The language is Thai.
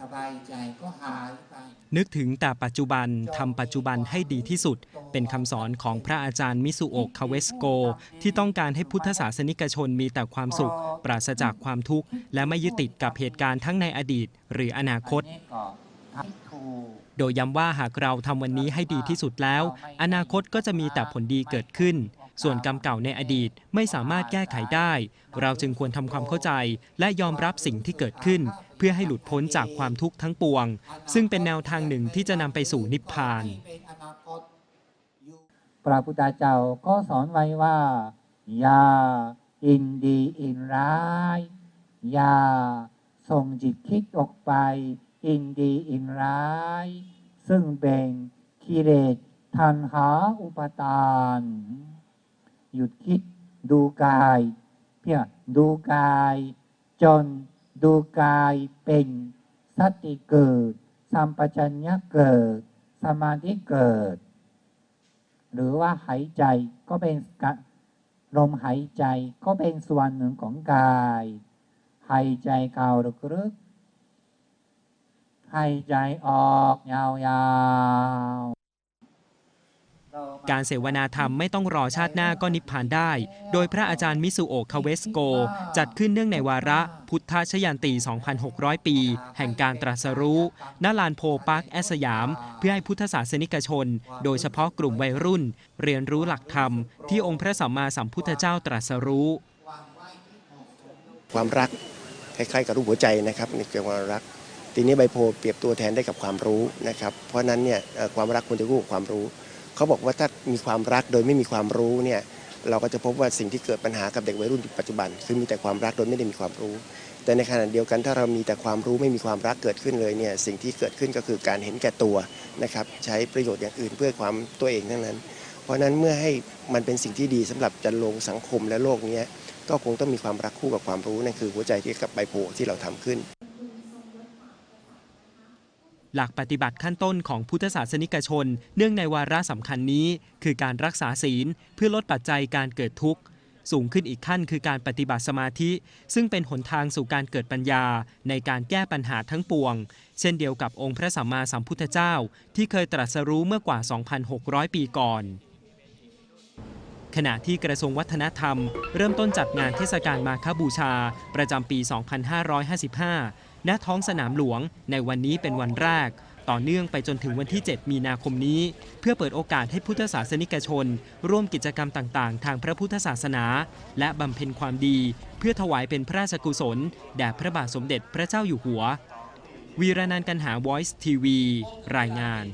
สบายใจก็หายไป นึกถึงแต่ปัจจุบันทำปัจจุบันให้ดีที่สุด เป็นคำสอนของพระอาจารย์มิสุโอะคาเวสโก ที่ต้องการให้พุทธศาสนิกชนมีแต่ความสุข ปราศจากความทุกข์ และไม่ยึดติดกับเหตุการณ์ทั้งในอดีต หรืออนาคตโดยย้ำว่าหากเราทำวันนี้ให้ดีที่สุดแล้ว อนาคตก็จะมีแต่ผลดีเกิดขึ้น ส่วนกรรมเก่าในอดีตไม่สามารถแก้ไขได้ เราจึงควรทำความเข้าใจและยอมรับสิ่งที่เกิดขึ้น เพื่อให้หลุดพ้นจากความทุกข์ทั้งปวง ซึ่งเป็นแนวทางหนึ่งที่จะนำไปสู่นิพพาน พระพุทธเจ้าก็สอนไว้ว่า อย่าอินดีอินร้าย อย่าส่งจิตคิดออกไป อินดีอินร้าย ซึ่งเป็นกิเลสทันหาอุปทาน หยุดคิดดูกาย เพียงดูกายจน ดูกายเป็นสติเกิด สัมปชัญญะเกิด สมาธิเกิด หรือว่าหายใจก็เป็นลมหายใจก็เป็นส่วนหนึ่งของกาย หายใจเข้าลึกๆหายใจออกยาว การเสวนาธรรมไม่ต้องรอชาติหน้าก็นิพพานได้ โดยพระอาจารย์มิสุโอะคาเวสโก จัดขึ้นเนื่องในวาระ พุทธชยันตี 2,600 ปี แห่งการตรัสรู้ณลานโพปาร์คแอสยาม เพื่อให้พุทธศาสนิกชน โดยเฉพาะกลุ่มวัยรุ่น เรียนรู้หลักธรรม ที่องค์พระสัมมาสัมพุทธเจ้าตรัสรู้ ความรักคล้ายๆกับรูปหัวใจนะครับนี่คือความรักทีนี้ใบโพเปรียบตัวแทนได้กับความรู้นะครับ เพราะนั้นเนี่ยความรักควรจะคู่กับความรู้ เขาบอกว่าถ้ามีความรักโดยไม่มีความรู้เนี่ยเราก็จะพบว่าสิ่งที่เกิดปัญหากับเด็กวัยรุ่นปัจจุบัน คือมีแต่ความรักโดยไม่ได้มีความรู้ แต่ในขณะเดียวกันถ้าเรามีแต่ความรู้ไม่มีความรักเกิดขึ้นเลยเนี่ยสิ่งที่เกิดขึ้นก็คือการเห็นแก่ตัวนะครับใช้ประโยชน์อย่างอื่นเพื่อความตัวเองทั้งนั้น เพราะนั้นเมื่อให้มันเป็นสิ่งที่ดีสำหรับจันลงสังคมและโลกนี้ก็คงต้องมีความรักคู่กับความรู้นั่นคือหัวใจที่กับใบโพที่เราทำขึ้น หลักปฏิบัติขั้นต้นของพุทธศาสนิกชน เนื่องในวาระสำคัญนี้ คือการรักษาศีลเพื่อลดปัจจัยการเกิดทุกข์ สูงขึ้นอีกขั้นคือการปฏิบัติสมาธิ ซึ่งเป็นหนทางสู่การเกิดปัญญา ในการแก้ปัญหาทั้งปวง เช่นเดียวกับองค์พระสัมมาสัมพุทธเจ้า ที่เคยตรัสรู้เมื่อกว่า 2,600 ปีก่อนขณะที่กระทรวงวัฒนธรรม เริ่มต้นจัดงานเทศกาลมาคบูชา ประจำปี 2555 ณท้องสนามหลวง ในวันนี้เป็นวันแรก ต่อเนื่องไปจนถึงวันที่ 7 มีนาคมนี้ เพื่อเปิดโอกาสให้พุทธศาสนิกชน ร่วมกิจกรรมต่าง ๆ ทางพระพุทธศาสนา และบำเพ็ญความดี เพื่อถวายเป็นพระราชกุศล แด่พระบาทสมเด็จพระเจ้าอยู่หัว วีรนันท์กันหา Voice TV รายงาน